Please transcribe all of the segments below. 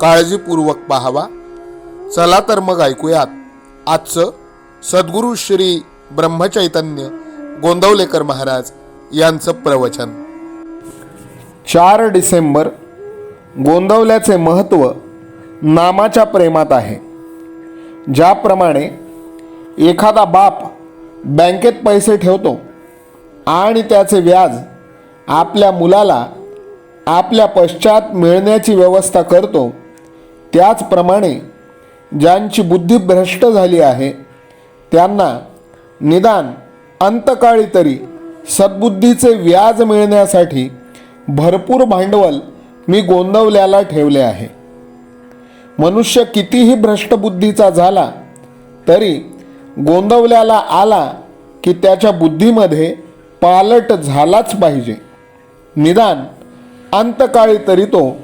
काळजीपूर्वक पाहावा. चला तर मग ऐकूयात. आजचं सद्गुरू श्री ब्रह्मचैतन्य गोंदवलेकर महाराज यांचं प्रवचन. चार डिसेंबर गोंदवल्याचे महत्त्व नामाच्या प्रेमात आहे. ज्याप्रमाणे एखादा बाप बँकेत पैसे ठेवतो आणि त्याचे व्याज आपल्या मुलाला आपल्या पश्चात मिळण्याची व्यवस्था करतो त्याचप्रमाणे ज्यांची बुद्धी भ्रष्ट झाली आहे त्यांना निदान अंतकाळी तरी सद्बुद्धीचे व्याज मिळण्यासाठी भरपूर भांडवल मी गोंदवल्याला ठेवले आहे. मनुष्य कितीही भ्रष्टबुद्धीचा झाला तरी गोंदवल्याला आला की त्याच्या बुद्धीमध्ये पालट झालाच पाहिजे. निदान अंतकाळी तरी तो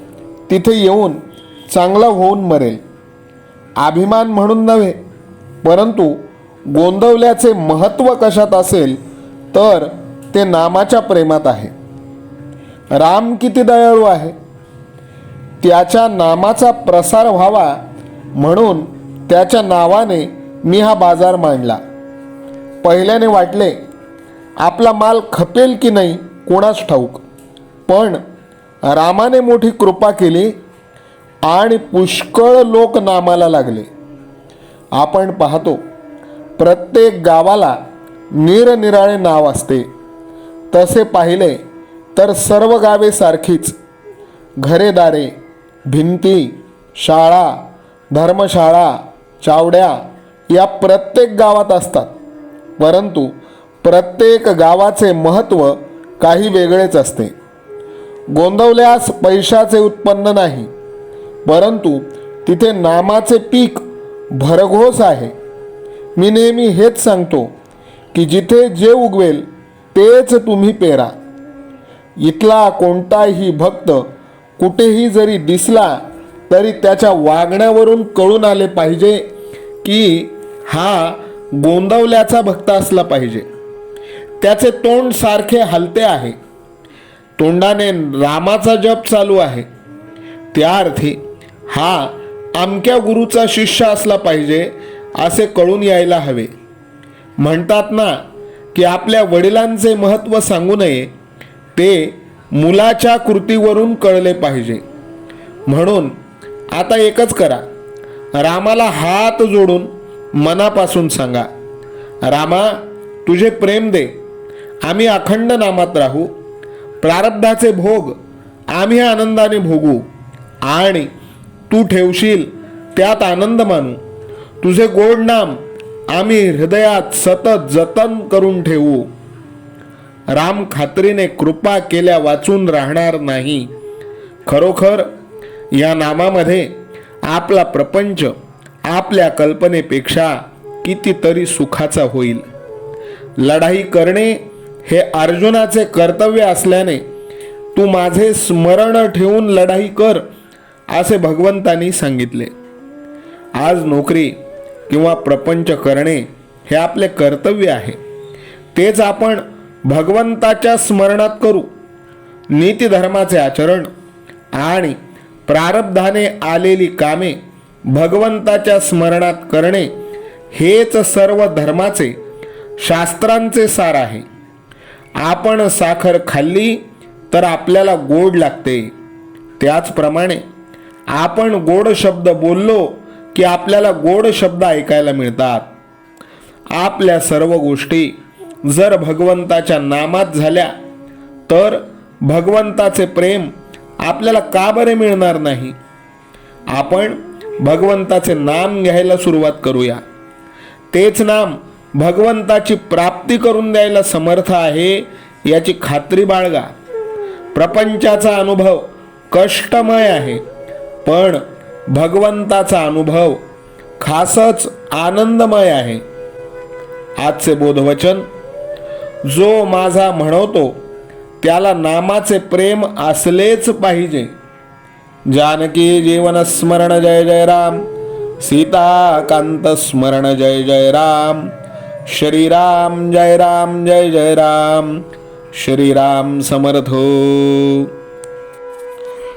तिथे येऊन चांगला होऊन मरेल. अभिमान म्हणून नव्हे परंतु गोंदवल्याचे महत्त्व कशात असेल तर ते नामाच्या प्रेमात आहे. राम किती दयाळू आहे. त्याच्या नामाचा प्रसार व्हावा म्हणून त्याच्या नावाने मी हा बाजार मांडला. पहिल्याने वाटले आपला माल खपेल की नाही कोणाच ठाऊक. पण रामाने मोठी कृपा केली आणि पुष्कळ लोक नामाला लागले. आपण पाहतो प्रत्येक गावाला निरनिराळे नाव असते. तसे पाहिले तर सर्व गावे सारखीच. घरेदारे भिंती शाळा धर्मशाळा चावड्या या प्रत्येक गावात असतात. परंतु प्रत्येक गावाचे महत्त्व काही वेगळेच असते. गोंदवल्यास पैशाचे उत्पन्न नाही परंतु तिथे नामाचे पीक भरघोस आहे. मी नेहमी हेच सांगतो की जिथे जे उगवेल तेच तुम्ही पेरा. इथला कोणताही भक्त कुठेही जरी दिसला तरी त्याच्या वागण्यावरून कळून आले पाहिजे की हा गोंदवल्याचा भक्त असला पाहिजे. त्याचे तोंड सारखे हलते आहे. तोंडाने रामाचा जप चालू आहे. त्या अर्थी हा अमक्या गुरुचा शिष्य असला पाहिजे असे कळून यायला हवे. म्हणतात ना की आपल्या वडिलांचे महत्त्व सांगू नये ते मुलाच्या कृतीवरून कळले पाहिजे. म्हणून आता एकच करा. रामाला हात जोडून मनापासून सांगा रामा तुझे प्रेम दे. आम्ही अखंड नामात राहू. प्रारब्धाचे भोग आम्ही आनंदाने भोगू. आणि तू ठेवशील त्यात आनंद मानू. तुझे गोड नाम आम्ही हृदयात सतत जतन करून ठेवू. राम खात्रीने कृपा केल्या वाचून राहणार नाही. खरोखर या नामामध्ये आपला प्रपंच आपल्या कल्पनेपेक्षा कितीतरी सुखाचा होईल. लढाई करणे हे अर्जुनाचे कर्तव्य असल्याने तू माझे स्मरण ठेवून लढाई कर. असे भगवंतांनी सांगितले. आज नोकरी किंवा प्रपंच करणे हे आपले कर्तव्य आहे. तेच आपण भगवंताच्या स्मरणात करू. नीतिधर्माचे आचरण आणि प्रारब्धाने आलेली कामे भगवंताच्या स्मरणात करणे हेच सर्व धर्माचे शास्त्रांचे सार आहे. आपण साखर खाल्ली तर आपल्याला गोड लागते. त्याचप्रमाणे आपण गोड शब्द बोललो की आपल्याला गोड शब्द ऐकायला मिळतात. आपल्या सर्व गोष्टी जर भगवंताच्या नामात झाल्या तर भगवंताचे प्रेम आपल्याला का बरे मिळणार नाही? आपण भगवंताचे नाम घ्यायला सुरुवात करूया. तेच नाम भगवंताची प्राप्ती करून द्यायला समर्थ आहे याची खात्री बाळगा. प्रपंचाचा अनुभव कष्टमय आहे. पण भगवंताचा अनुभव खासच आनंदमय आहे. आजचे बोधवचन जो माझा म्हणवतो त्याला नामाचे प्रेम असलेच पाहिजे. जानकी जीवन स्मरण जय जय राम सीताकांत स्मरण जय जय राम श्रीराम जय राम जय जय राम श्रीराम समर्थो हो।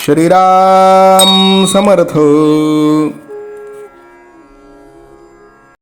श्रीराम समर्थ।